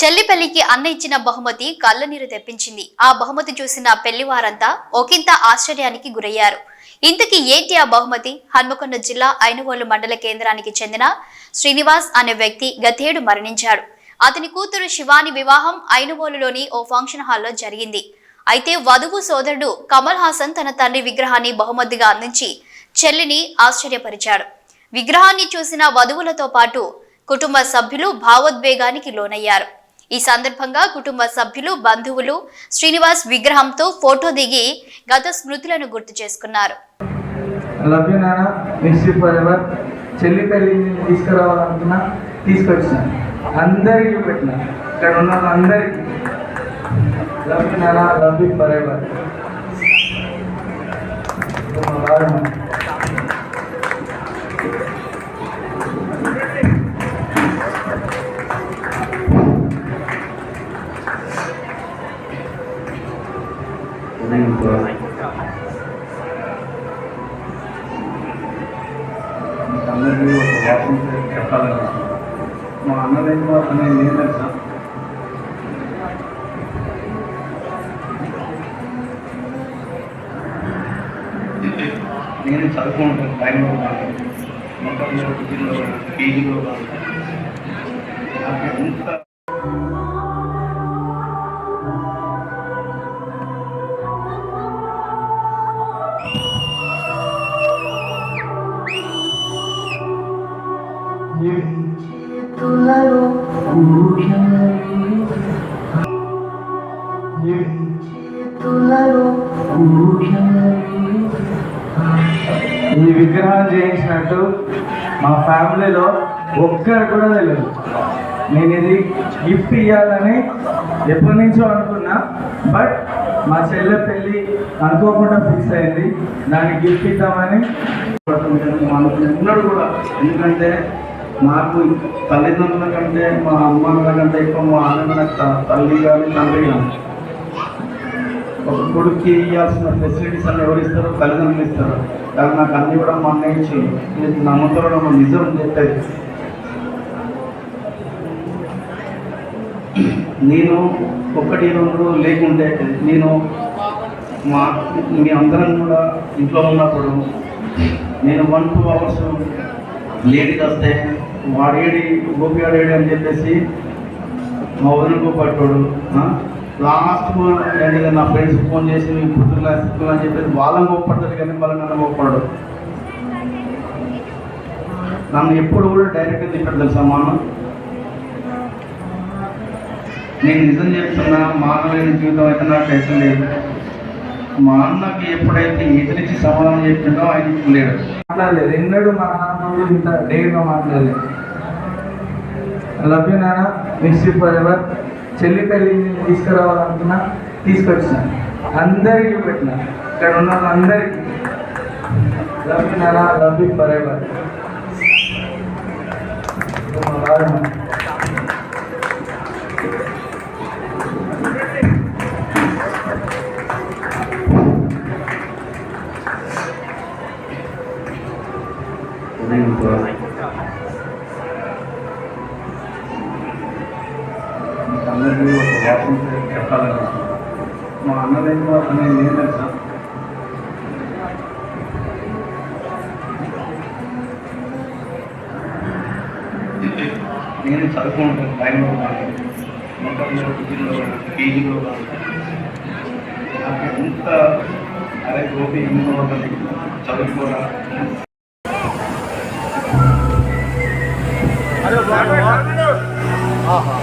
చెల్లిపెల్లికి అన్న ఇచ్చిన బహుమతి కళ్ళనీరు తెప్పించింది. ఆ బహుమతి చూసిన పెళ్ళివారంతా ఒకంత ఆశ్చర్యానికి గురయ్యారు. ఇంతకీ ఏంటి ఆ బహుమతి? హన్మకొండ జిల్లా ఐనుగోలు మండల కేంద్రానికి చెందిన శ్రీనివాస్ అనే వ్యక్తి గతేడు మరణించాడు. అతని కూతురు శివాని వివాహం ఐనుగోలులోని ఓ ఫంక్షన్ హాల్లో జరిగింది. అయితే వధువు సోదరుడు కమల్ హాసన్ తన తండ్రి విగ్రహాన్ని బహుమతిగా అందించి చెల్లిని ఆశ్చర్యపరిచాడు. విగ్రహాన్ని చూసిన వధువులతో పాటు కుటుంబ సభ్యులు భావోద్వేగానికి లోనయ్యారు. ఈ సందర్భంగా కుటుంబ సభ్యులు బంధువులు శ్రీనివాస్ విగ్రహంతో ఫోటో దిగి గత స్మృతులను గుర్తు చేసుకున్నారు. చెల్లి తీసుకురావాలనుకున్నా తీసుకొచ్చిన. అందరికీ పెట్టిన. ఇక్కడ ఉన్న అందరికీ లవ్ యూ నాన్న లవ్ యూ ఫర్ ఎవర్ అందరికీ ఒక వాక్యం చెప్పాలని మా అన్నదైన అనేది ఏం నేను చదువుకుంటాను టైంలో మొత్తంలో మొత్తం పీజీలో నాకు ఎంత ఈ విగ్రహం చేయించినట్టు మా ఫ్యామిలీలో ఒక్కరు కూడా తెలియదు. నేను ఇది గిఫ్ట్ ఇవ్వాలని ఎప్పటి నుంచో అనుకున్నా బట్ మా చెల్లె పెళ్ళి అనుకోకుండా ఫిక్స్ అయింది. దానికి గిఫ్ట్ ఇద్దామని ఉన్నాడు కూడా ఎందుకంటే నాకు తల్లిదండ్రుల కంటే మా అమ్మల కంటే ఎక్కువ మా అన్న తల్లి కానీ తండ్రి కానీ ఒక కొడుక్కి ఇవ్వాల్సిన ఫెసిలిటీస్ అన్ని ఎవరు ఇస్తారో తల్లిదండ్రులు ఇస్తారు. కానీ నాకు అన్ని కూడా మా అన్నయ్య ఇచ్చి నమ్మకంలో మా నిజం చెప్పేది. నేను ఒకటి రెండు లేకుంటే నేను మా మీ అందరం కూడా ఇంట్లో ఉన్నప్పుడు నేను వన్ టూ అవర్స్ లేట్గా వస్తే వాడేడి గోపి ఆడేడి అని చెప్పేసి మా వదినకు పట్టాడు లాస్ట్ నేను నా ఫ్రెండ్స్ ఫోన్ చేసి మీ పుత్రులు అని చెప్పేసి వాళ్ళని గొప్పడతాడు కానీ వాళ్ళని నన్ను గొప్పడు నన్ను ఎప్పుడు కూడా డైరెక్ట్గా తిట్టాడు తెలుసా మా నేను నిజం చెప్తున్నా మానవైన జీవితం అయితే నాకు టెన్షన్ లేదు. మా అన్నకి ఎప్పుడైతే ఎదిరించి సమాధానం చెప్పిందో ఆయనకి లేడు. మాట్లాడలేదు. ఎన్నడూ మా నాన్న ఇంత డేగా మాట్లాడలేదు. లవ్ యూ నాన్న మిస్ యూ ఫర్ ఎవర్ చెల్లి పెళ్ళిని తీసుకురావాలనుకున్నా తీసుకొచ్చిన. అందరికీ పెట్టిన. ఇక్కడ ఉన్న అందరికీ లవ్ యూ నాన్న లవ్ యూ ఫర్ ఎవర్ అందరికీ ఒక వాక్యం చెప్పాలని మా అన్నదైన అనేది ఏం నేను చదువుకుంటాను టైంలో కానీ మొత్తంలో డిగ్రీలో పీజీలో కానీ. నాకు ఎంత అరే గోపి ఎన్నో చదువుకోరా. ఉన్నది ఆహా.